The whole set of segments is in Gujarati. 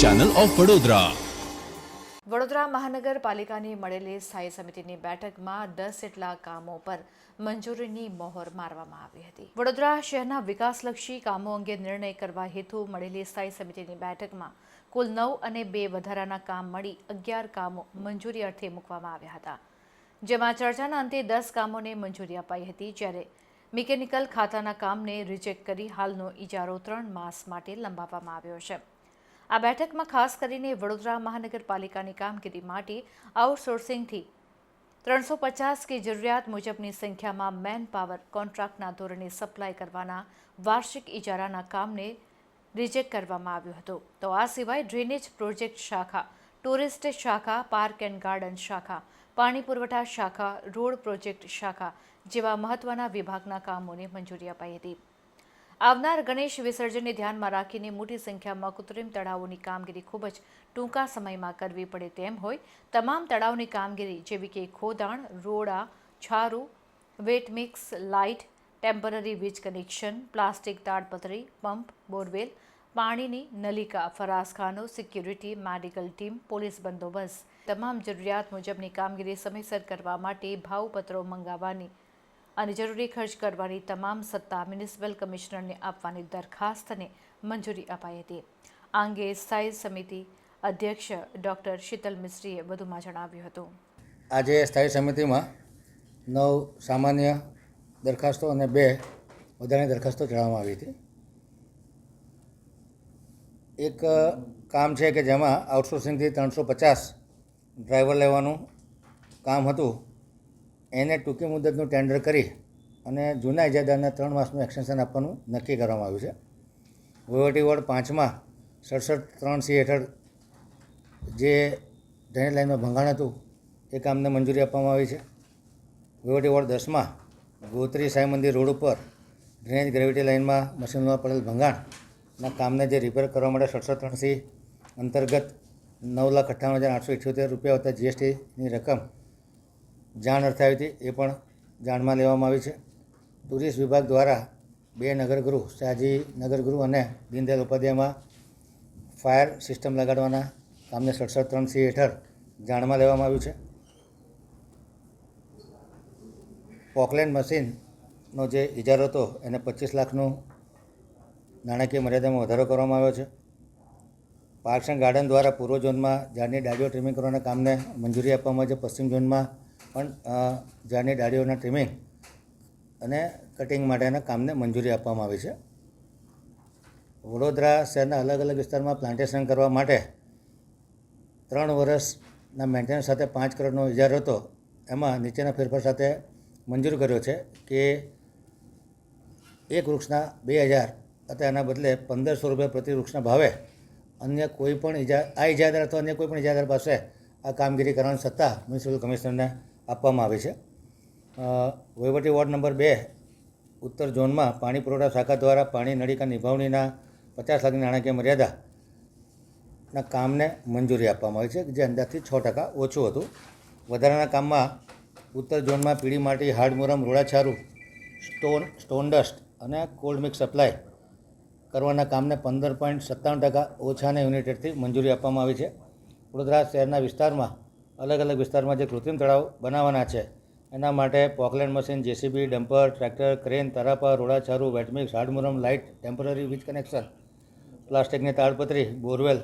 ચેનલ ઓફ વડોદરા વડોદરા મહાનગરપાલિકાની મળેલી સ્થાયી સમિતિની બેઠકમાં દસ જેટલા કામો પર મંજૂરીની મહોર મારવામાં આવી હતી. વડોદરા શહેરના વિકાસલક્ષી કામો અંગે નિર્ણય કરવા હેતુ મળેલી સ્થાયી સમિતિની બેઠકમાં કુલ નવ અને બે વધારાના કામ મળી અગિયાર કામો મંજૂરી અર્થે મૂકવામાં આવ્યા હતા. જેમાં ચર્ચાના અંતે દસ કામોને મંજૂરી અપાઈ હતી જ્યારે મિકેનિકલ ખાતાના કામને રિજેક્ટ કરી હાલનો ઇજારો ત્રણ માસ માટે લંબાવવામાં આવ્યો છે. આ બેઠકમાં ખાસ કરીને વડોદરા મહાનગરપાલિકાની કામગીરી માટે આઉટસોર્સિંગથી ત્રણસો પચાસ કે જરૂરિયાત મુજબની સંખ્યામાં મેન પાવર કોન્ટ્રાક્ટના ધોરણે સપ્લાય કરવાના વાર્ષિક ઇજારાના કામને રિજેક્ટ કરવામાં આવ્યું હતું. તો આ સિવાય ડ્રેનેજ પ્રોજેક્ટ શાખા ટુરિસ્ટ શાખા પાર્ક એન્ડ ગાર્ડન શાખા, પાણી પુરવઠા શાખા રોડ પ્રોજેક્ટ શાખા જેવા મહત્વના વિભાગના કામોને મંજૂરી અપાઈ હતી. આવનાર ગણેશ વિસર્જનને ધ્યાનમાં રાખીને મોટી સંખ્યામાં કૃત્રિમ તળાવોની કામગીરી ખૂબ જ ટૂંકા સમયમાં કરવી પડે તેમ હોય, તમામ તળાવની કામગીરી જેવી કે ખોદાણ, રોડા, છારું, વેટ મિક્સ, લાઇટ, ટેમ્પરરી વીજ કનેક્શન, પ્લાસ્ટિક તાડપત્રી, પંપ, બોરવેલ, પાણીની નલિકા, ફરાસખાનો, સિક્યુરિટી, મેડિકલ ટીમ, પોલીસ બંદોબસ્ત. તમામ જરૂરિયાત મુજબની કામગીરી સમયસર કરવા માટે ભાવપત્રો મંગાવવાની અને જરૂરી ખર્ચ કરવાની તમામ સત્તા મ્યુનિસિપલ કમિશનરને આપવાની દરખાસ્તને મંજૂરી અપાઈ હતી. આ અંગે સ્થાયી સમિતિ અધ્યક્ષ ડૉક્ટર શીતલ મિશ્રીએ વધુમાં જણાવ્યું હતું. આજે સ્થાયી સમિતિમાં નવ સામાન્ય દરખાસ્તો અને બે વધારાની દરખાસ્તો ચડાવવામાં આવી હતી. એક કામ છે કે જેમાં આઉટસોર્સિંગથી ત્રણસો પચાસ ડ્રાઈવર લેવાનું કામ હતું. એને ટૂંકી મુદતનું ટેન્ડર કરી અને જૂના ઇજાદારને ત્રણ માસનું એક્સટેન્શન આપવાનું નક્કી કરવામાં આવ્યું છે. વહીવટી વોર્ડ પાંચમાં સડસઠ ત્રણ સી હેઠળ જે ડ્રેનેજ લાઇનમાં ભંગાણ હતું, એ કામને મંજૂરી આપવામાં આવી છે. વહીવટી વોર્ડ દસમાં ગોત્રી સાંઈ મંદિર રોડ ઉપર ડ્રેનેજ ગ્રેવિટી લાઇનમાં મશીનમાં પડેલ ભંગાણના કામને જે રિપેર કરવા માટે સડસઠ ત્રણસી અંતર્ગત નવ લાખ અઠ્ઠાવન હજાર આઠસો ઇઠ્યોતેર રૂપિયા હતા જીએસટીની રકમ જાણ અર્થે આવી હતી, એ પણ જાણમાં લેવામાં આવી છે. ટુરિસ્ટ વિભાગ દ્વારા બે નગરગૃહ, શાહજી નગરગૃહ અને દીનદયાલ ઉપાધ્યાયમાં ફાયર સિસ્ટમ લગાડવાના કામને સડસઠ ત્રણ સી હેઠળ જાણમાં લેવામાં આવ્યું છે. પોકલેન્ડ મશીનનો જે ઇજારો હતો, એને પચીસ લાખનું નાણાકીય મર્યાદામાં વધારો કરવામાં આવ્યો છે. પાર્ક્સ એન્ડ ગાર્ડન દ્વારા પૂર્વ ઝોનમાં ઝાડની ડાળીઓ ટ્રીમિંગ કરવાના કામને મંજૂરી આપવામાં આવી છે. પશ્ચિમ ઝોનમાં પણ ઝાડની ડાળીઓના ટ્રીમિંગ અને કટિંગ માટેના કામને મંજૂરી આપવામાં આવી છે. વડોદરા શહેરના અલગ અલગ વિસ્તારમાં પ્લાન્ટેશન કરવા માટે ત્રણ વર્ષના મેન્ટેનન્સ સાથે પાંચ કરોડનો ઇજારો હતો. એમાં નીચેના ફેરફાર સાથે મંજૂર કર્યો છે કે એક વૃક્ષના બે હજાર અથવા એના બદલે પંદરસો રૂપિયા પ્રતિ વૃક્ષના ભાવે અન્ય કોઈ પણ ઇજા, આ ઇજાદાર અથવા અન્ય કોઈ પણ ઇજાદાર પાસે આ કામગીરી કરવાની સત્તા મ્યુનિસિપલ કમિશનરને આપવામાં આવી છે. વહીવટી વોર્ડ નંબર બે, ઉત્તર ઝોનમાં પાણી પુરવઠા શાખા દ્વારા પાણી નળીકા નિભાવણીના પચાસ લાખની નાણાકીય મર્યાદા ના કામને મંજૂરી આપવામાં આવી છે, જે અંદાજથી છ ટકા ઓછું હતું. વધારાના કામમાં ઉત્તર ઝોનમાં પીળી માટી હાડમુરમ રોડાછારું સ્ટોન સ્ટોન ડસ્ટ અને કોલ્ડ મિક્સ સપ્લાય કરવાના કામને પંદર પોઈન્ટ સત્તાવન ટકા ઓછાને યુનિટેડથી મંજૂરી આપવામાં આવી છે. વડોદરા શહેરના વિસ્તારમાં અલગ અલગ વિસ્તારમાં જે કૃત્રિમ તળાવ બનાવવાના છે, એના માટે Poclain machine, JCB, dumper, tractor, crane, તરાપા રોડાછારું વેટમિક્સ હાડમુરમ લાઇટ, ટેમ્પરરી વીજ કનેક્શન, પ્લાસ્ટિકની તાડપત્રી, બોરવેલ,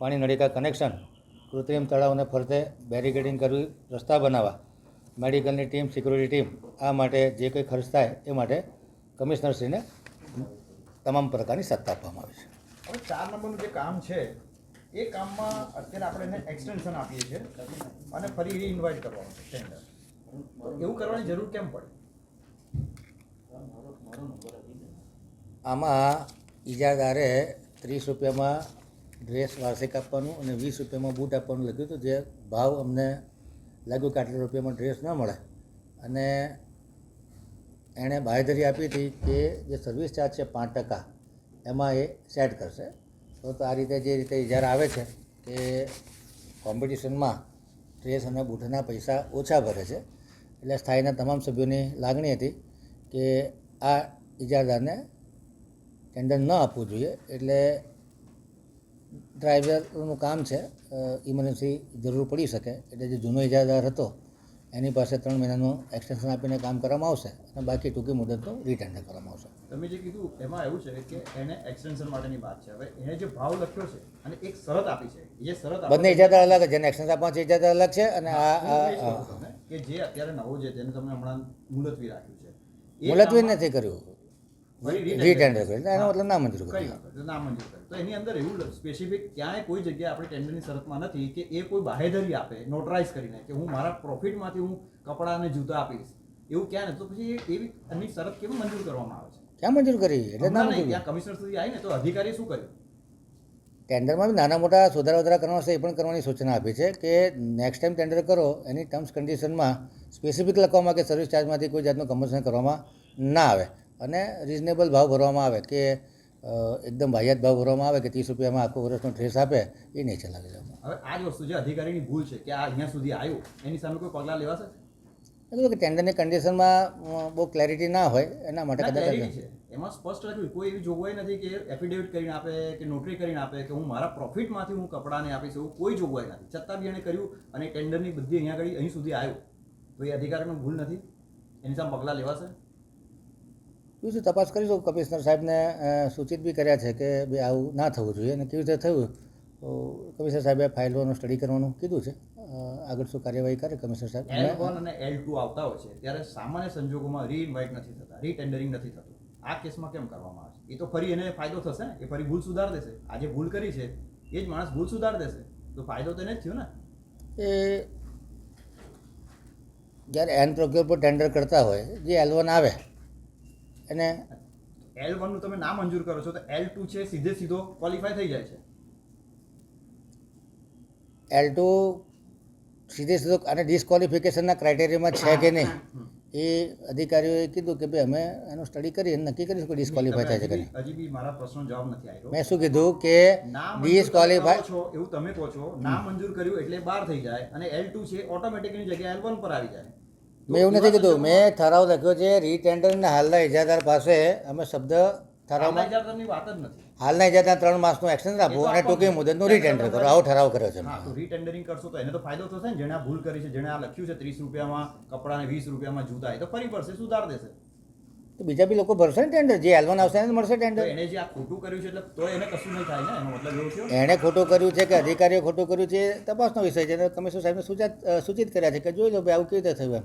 પાણી નળિકા કનેક્શન, કૃત્રિમ તળાવને ફરતે બેરિકેડિંગ કરવી, રસ્તા બનાવવા, મેડિકલની ટીમ, સિક્યુરિટી ટીમ, આ માટે જે કંઈ ખર્ચ થાય એ માટે કમિશનરશ્રીને તમામ પ્રકારની સત્તા આપવામાં આવી છે. હવે ચાર નંબરનું જે કામ છે એ કામમાં અત્યારે આપણે એને એક્સટેન્શન આપીએ છીએ અને ફરી રીઇન્વાઇટ કરવાનું છે ટેન્ડર એવું કરવાની જરૂર કેમ પડે? આમાં ઇજાદારે ત્રીસ રૂપિયામાં ડ્રેસ વાર્ષિક આપવાનું અને વીસ રૂપિયામાં બૂટ આપવાનું લખ્યું હતું, જે ભાવ અમને લાગ્યું કે આટલા રૂપિયામાં ડ્રેસ ન મળે. અને એણે બાહેધરી આપી હતી કે જે સર્વિસ ચાર્જ છે પાંચ ટકા, એમાં એ સેટ કરશે. તો આ રીતે જે રીતે ઇજારા આવે છે કે કોમ્પિટિશનમાં ડ્રેસ અને બૂટના પૈસા ઓછા ભરે છે. એટલે સ્થાયીના તમામ સભ્યોની લાગણી હતી કે આ ઇજારદારને ટેન્ડર ન આપવું જોઈએ. એટલે ડ્રાઈવરનું કામ છે ઇમરજન્સી જરૂર પડી શકે. એટલે જે જૂનો ઇજારદાર હતો એની પાસે ત્રણ મહિનાનું એક્સટેન્શન આપીને કામ કરવામાં આવશે અને બાકી ટૂંકી મુદતનું રિટર્ન કરવામાં આવશે. તમે જે કીધું એમાં એવું છે કે એને એક્સટેન્શન માટેની વાત છે. હવે એને જે ભાવ લખ્યો છે અને એક શરત આપી છે. એ શરત બંને ઇજાદાર અલગ છે. જેને એક્સટેન્શન આપવા છે ઇજાદાર અલગ છે અને આ કે જે અત્યારે નવો છે તેને તમે હમણાં મુલતવી રાખ્યું છે. મુલતવી નથી કર્યું. રીટેન્ડર. કર્યું એનો મતલબ ના મંજૂર કઈ કર્યું ના મંજૂર કર્યું તો એની અંદર એવું સ્પેસિફિક ક્યાંય કોઈ જગ્યાએ આપણે ટેન્ડરની શરતમાં નથી કે એ કોઈ બાહેધરી આપે નોટરાઇઝ કરીને કે હું મારા પ્રોફિટમાંથી હું કપડાં અને જૂતા આપીશ એવું ક્યાં નથી. તો પછી એવી એની શરત કેમ મંજૂર કરવામાં આવે છે? ક્યાં મંજૂર કરી? એટલે ના મંજૂર ત્યાં કમિશનર સુધી આવીને તો અધિકારી શું કર્યું? ટેન્ડરમાં બી નાના મોટા સુધારા વધારા કરવાનો છે એ પણ કરવાની સૂચના આપી છે કે નેક્સ્ટ ટાઈમ ટેન્ડર કરો એની ટર્મ્સ કન્ડિશનમાં સ્પેસિફિક લખવામાં કે સર્વિસ ચાર્જમાંથી કોઈ જાતનું કમિશન કરવામાં ના આવે. અને રિઝનેબલ ભાવ ભરવામાં આવે કે એકદમ વાહિયાત ભાવ ભરવામાં આવે કે ત્રીસ રૂપિયામાં આખો વર્ષનો ડ્રેસ આપે એ નહીં ચલાવી લેવામાં હવે આ જ વસ્તુ જે અધિકારીની ભૂલ છે કે આ અહીંયા સુધી આવ્યું. એની સામે કોઈ પગલાં લેવાશે? એટલે કે ટેન્ડરની કન્ડિશનમાં બહુ ક્લેરિટી ના હોય એના માટે કદાચ એમાં સ્પષ્ટ લખ્યું કોઈ એવી જોગવાઈ નથી કે એફિડેવિટ કરીને આપે કે નોટરી કરીને આપે કે હું મારા પ્રોફિટમાંથી હું કપડાને આપીશ એવું કોઈ જોગવાઈ નથી. છતાં બી એણે કર્યું અને ટેન્ડરની બધી અહીંયા આગળ અહીં સુધી આવ્યું. તો એ અધિકારીનો ભૂલ નથી? એની સામે પગલાં લેવાશે? શું રીતે તપાસ કરીશું કમિશનર સાહેબને સૂચિત બી કર્યા છે કે ભાઈ આવું ના થવું જોઈએ અને કેવી રીતે થયું? તો કમિશનર સાહેબે ફાઇલોનું સ્ટડી કરવાનું કીધું છે. આગળ શું કાર્યવાહી કરે કમિશનર સાહેબ? એલ વન અને એલ ટુ આવતા હોય છે ત્યારે સામાન્ય સંજોગોમાં રીઇન્વાઇટ નથી થતા રીટેન્ડરિંગ નથી થતું. આ કેસમાં કેમ કરવામાં આવે છે? એ તો ફરી એને ફાયદો થશે ને? એ ફરી ભૂલ સુધાર દેશે. આજે ભૂલ કરી છે એ જ માણસ ભૂલ સુધાર દેશે. તો ફાયદો તો એને જ થયો ને? એ જ્યારે એન પ્રોક્યોર પર ટેન્ડર કરતા હોય જે એલ વન આવે એને એલનું તમે ના મંજૂર કરો છો તો એલ ટુ છે સીધે સીધો ક્વોલિફાય થઈ જાય છે. એલ ટુ સીધે સીધો અને ડિસ્કવોલિફિકેશનના ક્રાઇટેરિયામાં છે કે નહીં એ અધિકારીઓએ કીધું કે ભાઈ અમે એનું સ્ટડી કરી અને નક્કી કરીશું કે ડિસ્કોલિફાય થાય છે કે નહીં. હજી બી મારા પ્રશ્નનો જવાબ નથી આવ્યો મેં શું કીધું કે ડિસ્કવોલિફાય છો એવું તમે કહો છો ના મંજૂર કર્યું એટલે બહાર થઈ જાય અને એલ ટુ છે ઓટોમેટિકની જગ્યાએ એલ વન પર આવી જાય. મેં એવું નથી કીધું. મેં ઠરાવ લખ્યો છે રીટેન્ડરના હાલના ઇજાદાર પાસે અમે શબ્દ ઠરાવમાં હાલના ઇજાદાર ત્રણ માસનું એક્સટેન્શન આપો અને ટૂંકી મુદતનું રીટેન્ડર કરો. આવો ઠરાવ કર્યો છે. રીટેન્ડરિંગ કરશો તો એને તો ફાયદો થશે ને. જેણે આ ભૂલ કરી છે જેણે આ લખ્યું છે ત્રીસ રૂપિયામાં કપડાને વીસ રૂપિયામાં જૂતા એ તો ફરી પડશે સુધાર દેશે. તો બીજા બી લોકો ભરશે ને ટેન્ડર જે એલવન આવશે એને મળશે ટેન્ડર એને જે આ ખોટું કર્યું છે એટલે તો એને કશું નહીં થાય ને? એનો મતલબ એવો છે એણે ખોટું કર્યું છે કે અધિકારીએ ખોટું કર્યું છે તપાસનો વિષય છે. તમે કમિશનર સાહેબને સૂચિત સૂચિત કર્યા છે કે જોઈ લો ભાઈ આવું કેવી રીતે થયું એમ?